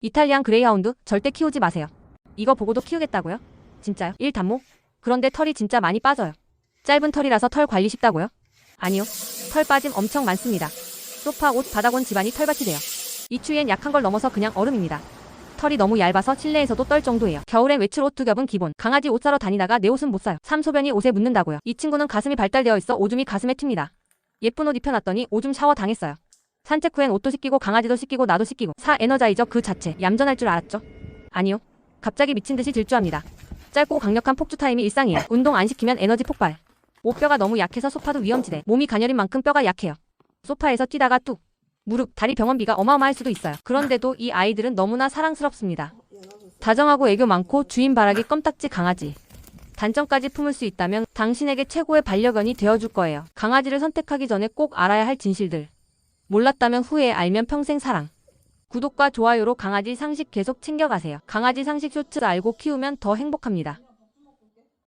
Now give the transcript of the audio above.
이탈리안 그레이하운드 절대 키우지 마세요. 이거 보고도 키우겠다고요? 진짜요? 1. 단모? 그런데 털이 진짜 많이 빠져요. 짧은 털이라서 털 관리 쉽다고요? 아니요. 털 빠짐 엄청 많습니다. 소파, 옷, 바닥 온 집안이 털밭이 돼요. 이 추위엔 약한 걸 넘어서 그냥 얼음입니다. 털이 너무 얇아서 실내에서도 떨 정도예요. 겨울엔 외출 옷 두 겹은 기본. 강아지 옷 사러 다니다가 내 옷은 못 사요. 삼소변이 옷에 묻는다고요. 이 친구는 가슴이 발달되어 있어 오줌이 가슴에 튑니다. 예쁜 옷 입혀놨더니 오줌 샤워 당했어요. 산책 후엔 옷도 씻기고 강아지도 씻기고 나도 씻기고 사 에너자이저 그 자체 얌전할 줄 알았죠? 아니요. 갑자기 미친 듯이 질주합니다. 짧고 강력한 폭주 타임이 일상이에요. 운동 안 시키면 에너지 폭발. 옷뼈가 너무 약해서 소파도 위험지대. 몸이 가녀린 만큼 뼈가 약해요. 소파에서 뛰다가 뚝. 무릎, 다리 병원비가 어마어마할 수도 있어요. 그런데도 이 아이들은 너무나 사랑스럽습니다. 다정하고 애교 많고 주인 바라기 껌딱지 강아지. 단점까지 품을 수 있다면 당신에게 최고의 반려견이 되어줄 거예요. 강아지를 선택하기 전에 꼭 알아야 할 진실들. 몰랐다면 후회, 알면 평생 사랑. 구독과 좋아요로 강아지 상식 계속 챙겨가세요. 강아지 상식 쇼츠 알고 키우면 더 행복합니다.